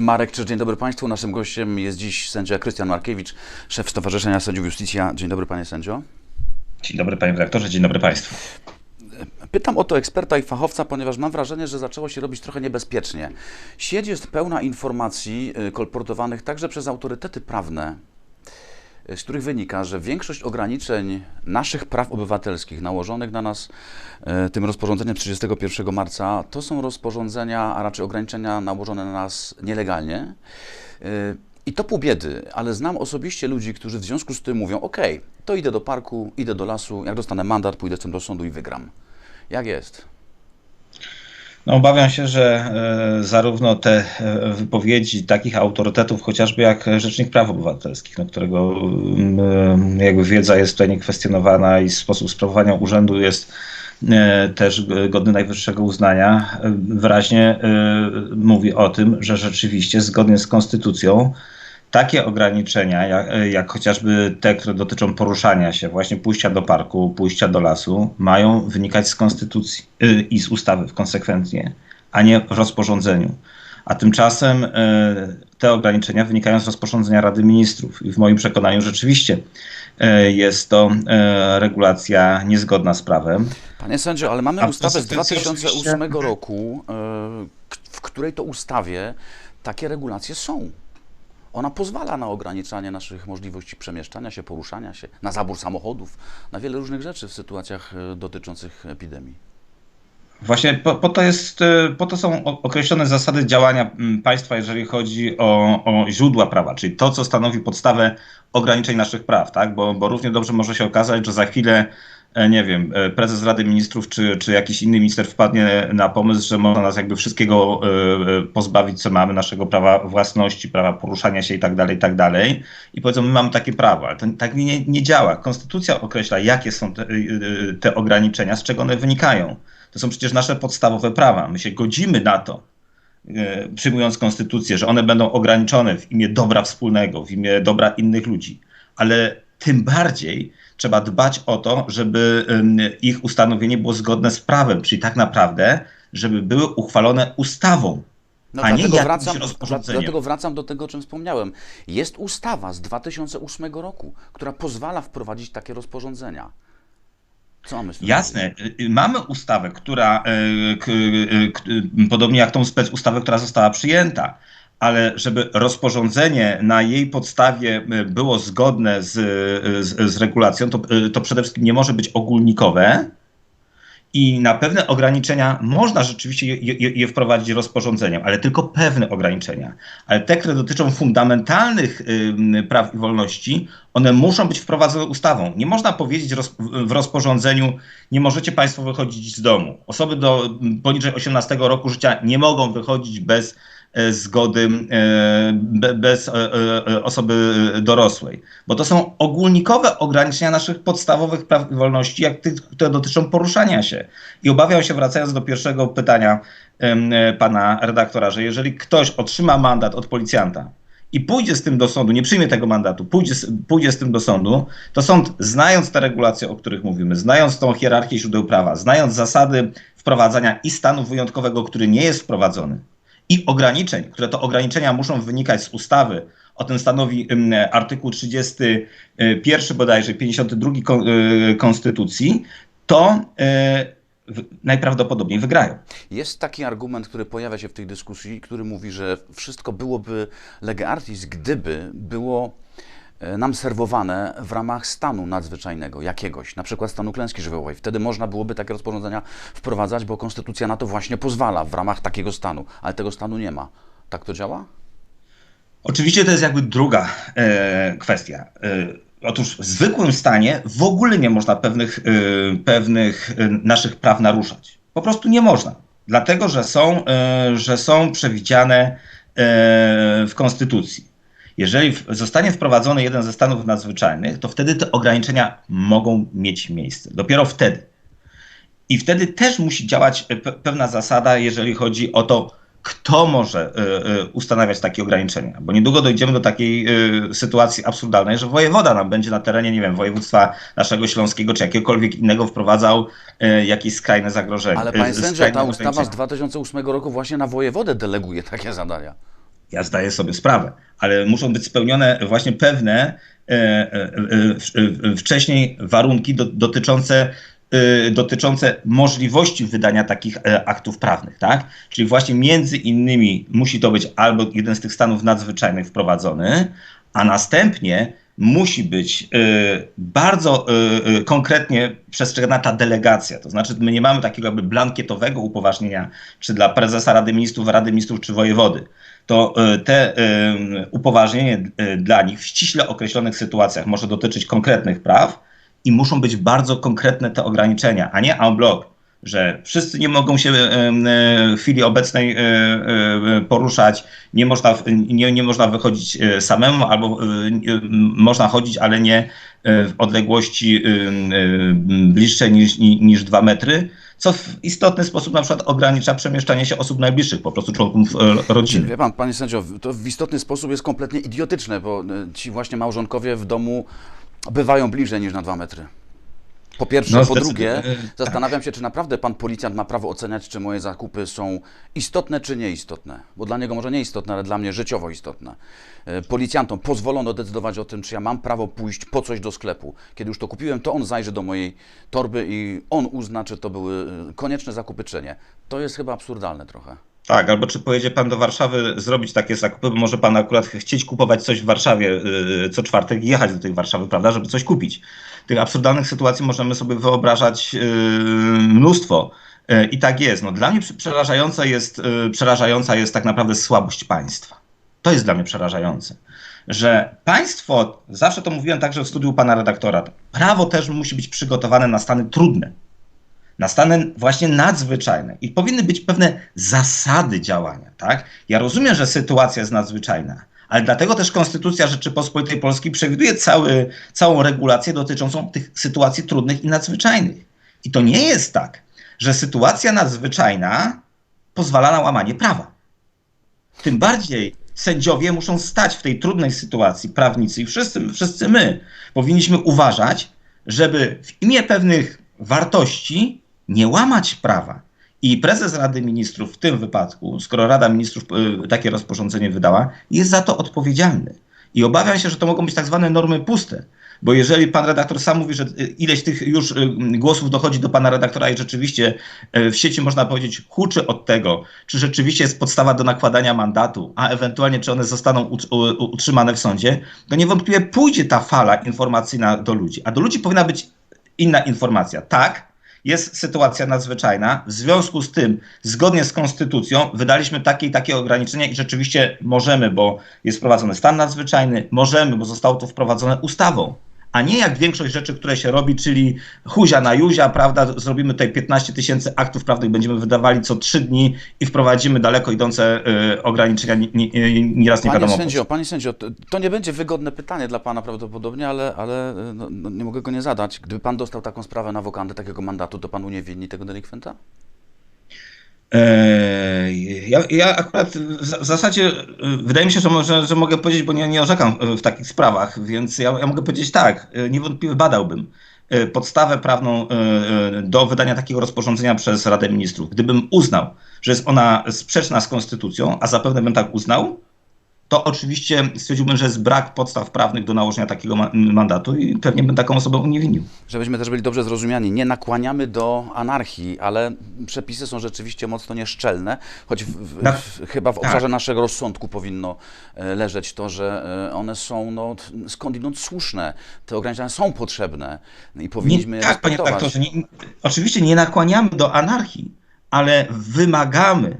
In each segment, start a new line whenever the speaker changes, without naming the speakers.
Marek Czyż, dzień dobry Państwu. Naszym gościem jest dziś sędzia Krystian Markiewicz, szef Stowarzyszenia Sędziów Justicja. Dzień dobry Panie Sędzio.
Dzień dobry Panie Redaktorze, dzień dobry Państwu.
Pytam o to eksperta i fachowca, ponieważ mam wrażenie, że zaczęło się robić trochę niebezpiecznie. Sieć jest pełna informacji y, kolportowanych także przez autorytety prawne, z których wynika, że większość ograniczeń naszych praw obywatelskich nałożonych na nas y, tym rozporządzeniem z 31 marca to są rozporządzenia, a raczej ograniczenia nałożone na nas nielegalnie. Y, I to pół biedy, ale znam osobiście ludzi, którzy w związku z tym mówią: OK, to idę do parku, idę do lasu, jak dostanę mandat, pójdę z tym do sądu i wygram. Jak jest?
No, obawiam się, że e, zarówno te e, wypowiedzi takich autorytetów, chociażby jak Rzecznik Praw Obywatelskich, no, którego mm, e, jakby wiedza jest tutaj niekwestionowana i sposób sprawowania urzędu jest też godny najwyższego uznania, wyraźnie mówi o tym, że rzeczywiście zgodnie z konstytucją takie ograniczenia, jak, jak, chociażby te, które dotyczą poruszania się, właśnie pójścia do parku, pójścia do lasu, mają wynikać z konstytucji yy, i z ustawy konsekwentnie, a nie w rozporządzeniu. A tymczasem yy, te ograniczenia wynikają z rozporządzenia Rady Ministrów i w moim przekonaniu rzeczywiście yy, jest to regulacja niezgodna z prawem.
Panie sędzio, ale mamy ustawę z 2008 roku, w której to ustawie takie regulacje są. Ona pozwala na ograniczanie naszych możliwości przemieszczania się, poruszania się, na zabór samochodów, na wiele różnych rzeczy w sytuacjach dotyczących epidemii.
Właśnie po, po, to jest, po to są określone zasady działania państwa, jeżeli chodzi o, o, źródła prawa, czyli to, co stanowi podstawę ograniczeń naszych praw, tak? Bo, bo równie dobrze może się okazać, że za chwilę nie wiem, prezes Rady Ministrów czy, czy jakiś inny minister wpadnie na pomysł, że można nas jakby wszystkiego pozbawić, co mamy, naszego prawa własności, prawa poruszania się i tak dalej, i tak dalej. I powiedzą, my mamy takie prawo, ale to tak nie, nie działa. Konstytucja określa, jakie są te, te ograniczenia, z czego one wynikają. To są przecież nasze podstawowe prawa. My się godzimy na to, przyjmując konstytucję, że one będą ograniczone w imię dobra wspólnego, w imię dobra innych ludzi. Ale tym bardziej trzeba dbać o to, żeby ich ustanowienie było zgodne z prawem, czyli tak naprawdę, żeby były uchwalone ustawą.
No a dlatego, nie wracam, dlatego wracam do tego, o czym wspomniałem. Jest ustawa z 2008 roku, która pozwala wprowadzić takie rozporządzenia. Co mamy z tym
Jasne. Mamy ustawę, która, podobnie jak tą specustawę, która została przyjęta, ale żeby rozporządzenie na jej podstawie było zgodne z, z, z regulacją, to, to przede wszystkim nie może być ogólnikowe. I na pewne ograniczenia można rzeczywiście je, je, je, wprowadzić rozporządzeniem, ale tylko pewne ograniczenia. Ale te, które dotyczą fundamentalnych y, praw i wolności, one muszą być wprowadzone ustawą. Nie można powiedzieć roz, w rozporządzeniu, nie możecie Państwo wychodzić z domu. Osoby do poniżej 18 roku życia nie mogą wychodzić bez zgody bez osoby dorosłej. Bo to są ogólnikowe ograniczenia naszych podstawowych praw i wolności, jak tych, które dotyczą poruszania się. I obawiam się, wracając do pierwszego pytania pana redaktora, że jeżeli ktoś otrzyma mandat od policjanta, i pójdzie z tym do sądu, nie przyjmie tego mandatu, pójdzie, pójdzie z tym do sądu, to sąd, znając te regulacje, o których mówimy, znając tą hierarchię źródeł prawa, znając zasady wprowadzania i stanu wyjątkowego, który nie jest wprowadzony, i ograniczeń, które to ograniczenia muszą wynikać z ustawy, o tym stanowi artykuł 31 bodajże, 52 Konstytucji, to najprawdopodobniej wygrają.
Jest taki argument, który pojawia się w tej dyskusji, który mówi, że wszystko byłoby lege artis, gdyby było nam serwowane w ramach stanu nadzwyczajnego, jakiegoś, na przykład stanu klęski żywiołowej. Wtedy można byłoby takie rozporządzenia wprowadzać, bo konstytucja na to właśnie pozwala w ramach takiego stanu, ale tego stanu nie ma. Tak to działa?
Oczywiście to jest jakby druga e, kwestia. E, otóż w zwykłym stanie w ogóle nie można pewnych, e, pewnych naszych praw naruszać. Po prostu nie można. Dlatego, że są, że są przewidziane w konstytucji. Jeżeli zostanie wprowadzony jeden ze stanów nadzwyczajnych, to wtedy te ograniczenia mogą mieć miejsce. Dopiero wtedy. I wtedy też musi działać pewna zasada, jeżeli chodzi o to, kto może ustanawiać takie ograniczenia. Bo niedługo dojdziemy do takiej sytuacji absurdalnej, że wojewoda nam będzie na terenie, nie wiem, województwa naszego śląskiego czy jakiegokolwiek innego wprowadzał jakieś skrajne zagrożenie.
Ale panie sędzio, ta ustawa z 2008 roku właśnie na wojewodę deleguje takie zadania.
Ja zdaję sobie sprawę, ale muszą być spełnione właśnie pewne e, e, e, wcześniej warunki do, dotyczące, e, dotyczące możliwości wydania takich e, aktów prawnych, tak? Czyli właśnie między innymi musi to być albo jeden z tych stanów nadzwyczajnych wprowadzony, a następnie musi być bardzo konkretnie przestrzegana ta delegacja. To znaczy, my nie mamy takiego jakby blankietowego upoważnienia, czy dla prezesa Rady Ministrów, Rady Ministrów, czy wojewody. To y, te y, upoważnienie y, dla nich w ściśle określonych sytuacjach może dotyczyć konkretnych praw i muszą być bardzo konkretne te ograniczenia, a nie en bloc że wszyscy nie mogą się e, e, w chwili obecnej e, poruszać, nie można, nie, nie można wychodzić samemu, albo można chodzić, ale nie w odległości bliższej niż, niż 2 metry, co w istotny sposób na przykład ogranicza przemieszczanie się osób najbliższych, po prostu członków rodziny.
Wie pan, panie sędzio, to w istotny sposób jest kompletnie idiotyczne, bo ci właśnie małżonkowie w domu bywają bliżej niż na 2 metry. Po pierwsze,
No,
po drugie,
e,
zastanawiam się, czy naprawdę pan policjant ma prawo oceniać, czy moje zakupy są istotne, czy nieistotne. Bo dla niego może nieistotne, ale dla mnie życiowo istotne. E, Policjantom pozwolono decydować o tym, czy ja mam prawo pójść po coś do sklepu. Kiedy już to kupiłem, to on zajrzy do mojej torby i on uzna, czy to były e, konieczne zakupy, czy nie. To jest chyba absurdalne trochę.
Tak, albo czy pojedzie pan do Warszawy zrobić takie zakupy, bo może pan akurat chcieć kupować coś w Warszawie yy, co czwartek i jechać do tej Warszawy, prawda, żeby coś kupić. Tych absurdalnych sytuacji możemy sobie wyobrażać yy, mnóstwo. Yy, I tak jest. No, dla mnie przerażająca jest, przerażająca jest tak naprawdę słabość państwa. To jest dla mnie przerażające. Że państwo, zawsze to mówiłem także w studiu pana redaktora, prawo też musi być przygotowane na stany trudne na stany właśnie nadzwyczajne i powinny być pewne zasady działania, tak? Ja rozumiem, że sytuacja jest nadzwyczajna, ale dlatego też Konstytucja Rzeczypospolitej Polskiej przewiduje cały, całą regulację dotyczącą tych sytuacji trudnych i nadzwyczajnych. I to nie jest tak, że sytuacja nadzwyczajna pozwala na łamanie prawa. Tym bardziej sędziowie muszą stać w tej trudnej sytuacji, prawnicy i wszyscy, wszyscy my powinniśmy uważać, żeby w imię pewnych wartości nie łamać prawa. I prezes Rady Ministrów w tym wypadku, skoro Rada Ministrów y, takie rozporządzenie wydała, jest za to odpowiedzialny. I obawiam się, że to mogą być tak zwane normy puste. Bo jeżeli pan redaktor sam mówi, że y, ileś tych już y, głosów dochodzi do pana redaktora i rzeczywiście w sieci można powiedzieć huczy od tego, czy rzeczywiście jest podstawa do nakładania mandatu, a ewentualnie czy one zostaną utrzymane w sądzie, to niewątpliwie pójdzie ta fala informacyjna do ludzi. A do ludzi powinna być inna informacja. Tak, jest sytuacja nadzwyczajna. W związku z tym, zgodnie z konstytucją, wydaliśmy takie i takie ograniczenia i rzeczywiście możemy, bo jest wprowadzony stan nadzwyczajny, możemy, bo zostało to wprowadzone ustawą. A nie jak większość rzeczy, które się robi, czyli huzia na juzia, prawda? Zrobimy tutaj 15 tysięcy aktów prawnych, będziemy wydawali co 3 dni i wprowadzimy daleko idące y, ograniczenia, ni- ni- ni- nieraz nie
Panie
wiadomo.
sędzio, panie sędzio, to, to nie będzie wygodne pytanie dla pana prawdopodobnie, ale, ale no, no, nie mogę go nie zadać. Gdyby pan dostał taką sprawę na wokandę, takiego mandatu, to pan uniewinni tego delikwenta?
Eee, Ja, ja akurat w za- w zasadzie y, wydaje mi się, że, może, że mogę powiedzieć, bo nie, nie orzekam y, w takich sprawach, więc ja, ja mogę powiedzieć tak, y, niewątpliwie badałbym podstawę prawną do wydania takiego rozporządzenia przez Radę Ministrów. Gdybym uznał, że jest ona sprzeczna z konstytucją, a zapewne bym tak uznał, to oczywiście stwierdziłbym, że jest brak podstaw prawnych do nałożenia takiego ma- mandatu i pewnie bym taką osobę uniewinnił.
Żebyśmy też byli dobrze zrozumiani, nie nakłaniamy do anarchii, ale przepisy są rzeczywiście mocno nieszczelne, choć w, w,
Tak.
w, chyba w obszarze naszego rozsądku powinno e, leżeć to, że e, one są no, skądinąd słuszne. Te ograniczenia są potrzebne i powinniśmy je
Nie, tak, panie redaktorze, nie, oczywiście nie nakłaniamy do anarchii, ale wymagamy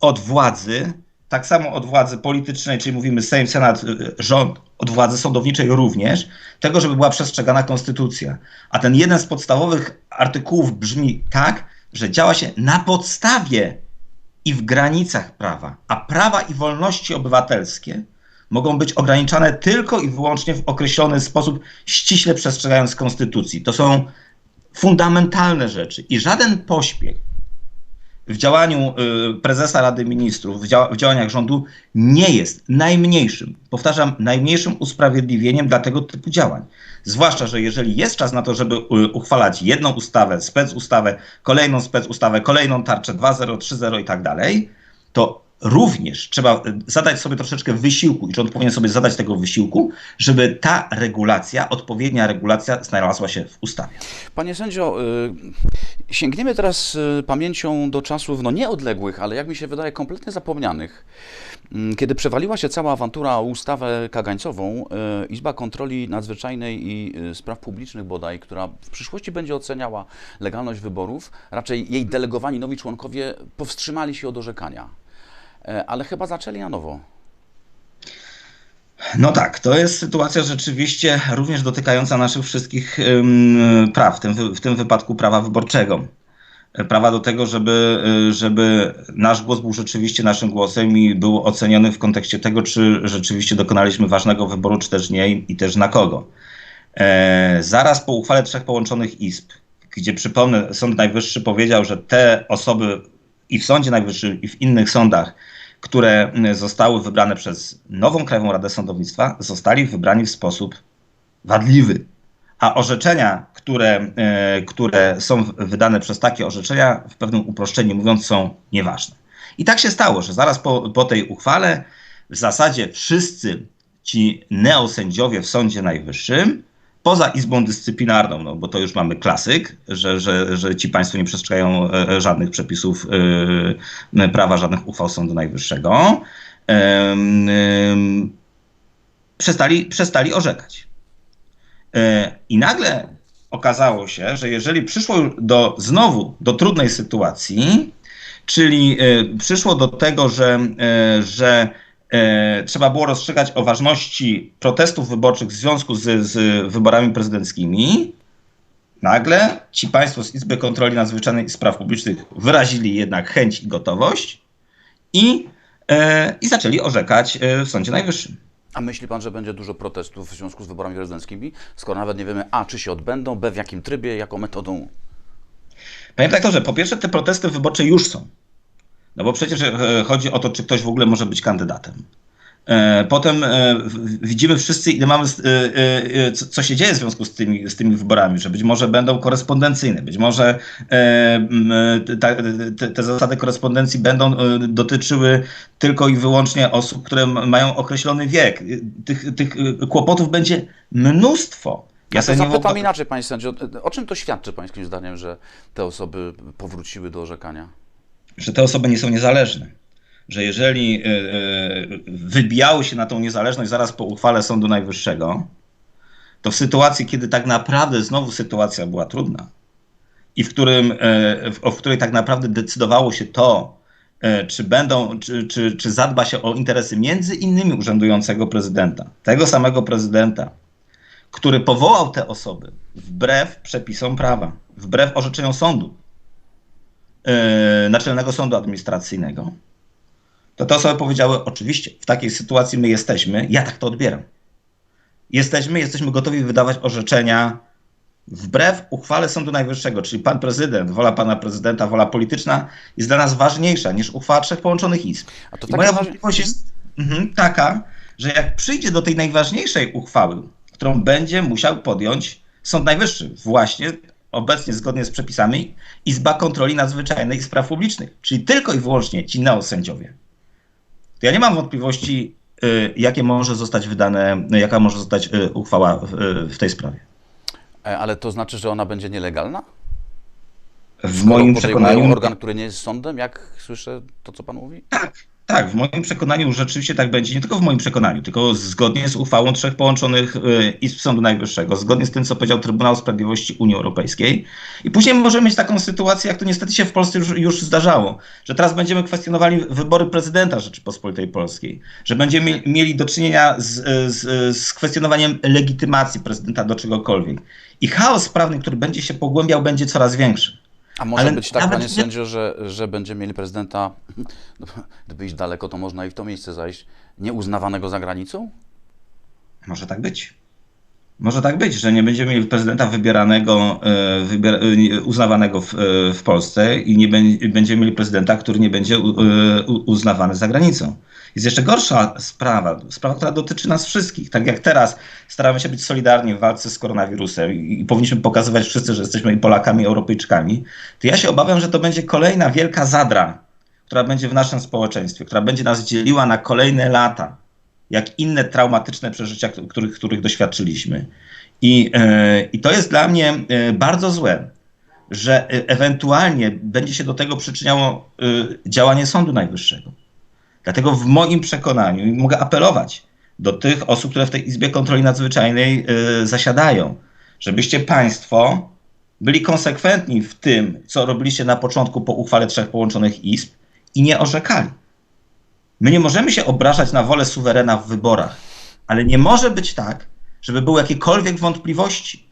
od władzy, tak samo od władzy politycznej, czyli mówimy Sejm, Senat, y, rząd, od władzy sądowniczej również, tego, żeby była przestrzegana konstytucja. A ten jeden z podstawowych artykułów brzmi tak, że działa się na podstawie i w granicach prawa, a prawa i wolności obywatelskie mogą być ograniczane tylko i wyłącznie w określony sposób, ściśle przestrzegając konstytucji. To są fundamentalne rzeczy i żaden pośpiech w działaniu y, prezesa Rady Ministrów, w, dzia- w działaniach rządu nie jest najmniejszym, powtarzam, najmniejszym usprawiedliwieniem dla tego typu działań. Zwłaszcza, że jeżeli jest czas na to, żeby y, uchwalać jedną ustawę, specustawę, kolejną specustawę, kolejną tarczę 2.0, 3.0 i tak dalej, to również trzeba e, zadać sobie troszeczkę wysiłku i rząd powinien sobie zadać tego wysiłku, żeby ta regulacja, odpowiednia regulacja znalazła się w ustawie.
Panie sędzio, y, sięgniemy teraz y, pamięcią do czasów no nieodległych, ale jak mi się wydaje kompletnie zapomnianych. Mm, Kiedy przewaliła się cała awantura o ustawę kagańcową, y, Izba Kontroli Nadzwyczajnej i Spraw Publicznych bodaj, która w przyszłości będzie oceniała legalność wyborów, raczej jej delegowani nowi członkowie powstrzymali się od orzekania. E, Ale chyba zaczęli na nowo.
No tak, to jest sytuacja rzeczywiście również dotykająca naszych wszystkich praw, w tym, wy- w tym wypadku prawa wyborczego. E, Prawa do tego, żeby, y, żeby nasz głos był rzeczywiście naszym głosem i był oceniony w kontekście tego, czy rzeczywiście dokonaliśmy ważnego wyboru, czy też nie i też na kogo. E, zaraz po uchwale trzech połączonych izb, gdzie przypomnę, Sąd Najwyższy powiedział, że te osoby i w Sądzie Najwyższym, i w innych sądach, które zostały wybrane przez nową Krajową Radę Sądownictwa, zostali wybrani w sposób wadliwy. A orzeczenia, które, e, które są wydane przez takie orzeczenia, w pewnym uproszczeniu mówiąc, są nieważne. I tak się stało, że zaraz po, po tej uchwale w zasadzie wszyscy ci neosędziowie w Sądzie Najwyższym, poza Izbą Dyscyplinarną, no bo to już mamy klasyk, że, że, że ci państwo nie przestrzegają e, żadnych przepisów e, prawa, żadnych uchwał Sądu Najwyższego, przestali, przestali orzekać. E, I nagle okazało się, że jeżeli przyszło do, znowu do trudnej sytuacji, czyli e, przyszło do tego, że, e, że e, trzeba było rozstrzygać o ważności protestów wyborczych w związku z, z wyborami prezydenckimi, nagle ci państwo z Izby Kontroli Nadzwyczajnej i Spraw Publicznych wyrazili jednak chęć i gotowość i, e, i zaczęli orzekać e, w Sądzie Najwyższym.
A myśli pan, że będzie dużo protestów w związku z wyborami prezydenckimi, skoro nawet nie wiemy A, czy się odbędą, B, w jakim trybie, jaką metodą?
Panie redaktorze, po pierwsze te protesty wyborcze już są. No bo przecież e, chodzi o to, czy ktoś w ogóle może być kandydatem. E, Potem e, widzimy wszyscy, ile mamy, co, się dzieje w związku z tymi, z tymi wyborami, że być może będą korespondencyjne, być może te, zasady korespondencji będą dotyczyły tylko i wyłącznie osób, które mają określony wiek. Tych, tych kłopotów będzie mnóstwo.
Ja to
nie
zapytam
wyobrażam-
inaczej, panie sędzio. O czym to świadczy pańskim zdaniem, że te osoby powróciły do orzekania?
Że te osoby nie są niezależne. Że jeżeli y, y, wybijały się na tą niezależność zaraz po uchwale Sądu Najwyższego, to w sytuacji, kiedy tak naprawdę znowu sytuacja była trudna i w, którym, y, w, której tak naprawdę decydowało się to, czy będą, czy, czy, czy zadba się o interesy między innymi urzędującego prezydenta, tego samego prezydenta, który powołał te osoby wbrew przepisom prawa, wbrew orzeczeniom sądu, e, Naczelnego Sądu Administracyjnego, to te osoby powiedziały, oczywiście, w takiej sytuacji my jesteśmy, ja tak to odbieram. Jesteśmy, jesteśmy gotowi wydawać orzeczenia wbrew uchwale Sądu Najwyższego, czyli pan prezydent, wola pana prezydenta, wola polityczna jest dla nas ważniejsza niż uchwała trzech połączonych izb.
A to
I
tak
moja wątpliwość jest mhm, taka, że jak przyjdzie do tej najważniejszej uchwały, którą będzie musiał podjąć Sąd Najwyższy, właśnie obecnie zgodnie z przepisami Izba Kontroli Nadzwyczajnej i Spraw Publicznych, czyli tylko i wyłącznie ci neosędziowie, to ja nie mam wątpliwości, y, jakie może zostać wydane, jaka może zostać y, uchwała w, y, w tej sprawie.
E, Ale to znaczy, że ona będzie nielegalna?
W
Skoro
moim przekonaniu.
organ, który nie jest sądem, jak słyszę to, co pan mówi?
Tak, tak, w moim przekonaniu rzeczywiście tak będzie, nie tylko w moim przekonaniu, tylko zgodnie z uchwałą trzech połączonych y, Izb Sądu Najwyższego, zgodnie z tym, co powiedział Trybunał Sprawiedliwości Unii Europejskiej. I później możemy mieć taką sytuację, jak to niestety się w Polsce już, już zdarzało, że teraz będziemy kwestionowali wybory prezydenta Rzeczypospolitej Polskiej, że będziemy mie- mieli do czynienia z, z, z kwestionowaniem legitymacji prezydenta do czegokolwiek. I chaos prawny, który będzie się pogłębiał, będzie coraz większy.
A może
Ale
być tak,
nawet
panie
nie-
sędzio, że, że będziemy mieli prezydenta, no, gdyby iść daleko, to można i w to miejsce zajść, nieuznawanego za granicą?
Może tak być. Może tak być, że nie będziemy mieli prezydenta wybieranego, e, wybier, e, uznawanego w, e, w Polsce i nie bę- będziemy mieli prezydenta, który nie będzie uznawany za granicą. Jest jeszcze gorsza sprawa, sprawa, która dotyczy nas wszystkich. Tak jak teraz staramy się być solidarni w walce z koronawirusem i, i powinniśmy pokazywać wszyscy, że jesteśmy i Polakami, i Europejczykami, to ja się obawiam, że to będzie kolejna wielka zadra, która będzie w naszym społeczeństwie, która będzie nas dzieliła na kolejne lata, jak inne traumatyczne przeżycia, których, których doświadczyliśmy. I, e, I to jest dla mnie e, bardzo złe, że e, ewentualnie będzie się do tego przyczyniało działanie Sądu Najwyższego. Dlatego w moim przekonaniu mogę apelować do tych osób, które w tej Izbie Kontroli Nadzwyczajnej zasiadają, żebyście Państwo byli konsekwentni w tym, co robiliście na początku po uchwale trzech połączonych izb i nie orzekali. My nie możemy się obrażać na wolę suwerena w wyborach, ale nie może być tak, żeby były jakiekolwiek wątpliwości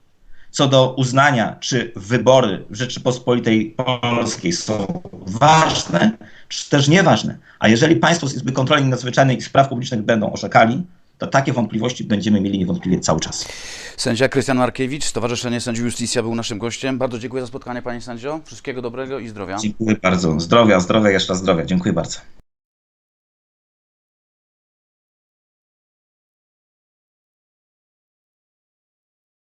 co do uznania, czy wybory w Rzeczypospolitej Polskiej są ważne, czy też nieważne. A jeżeli Państwo z Izby Kontroli Nadzwyczajnej i Spraw Publicznych będą orzekali, to takie wątpliwości będziemy mieli niewątpliwie cały czas.
Sędzia Krystian Markiewicz, Stowarzyszenie Sędziów Justicja był naszym gościem. Bardzo dziękuję za spotkanie, panie sędzio. Wszystkiego dobrego i zdrowia.
Dziękuję bardzo. Zdrowia, zdrowia, jeszcze raz zdrowia. Dziękuję bardzo.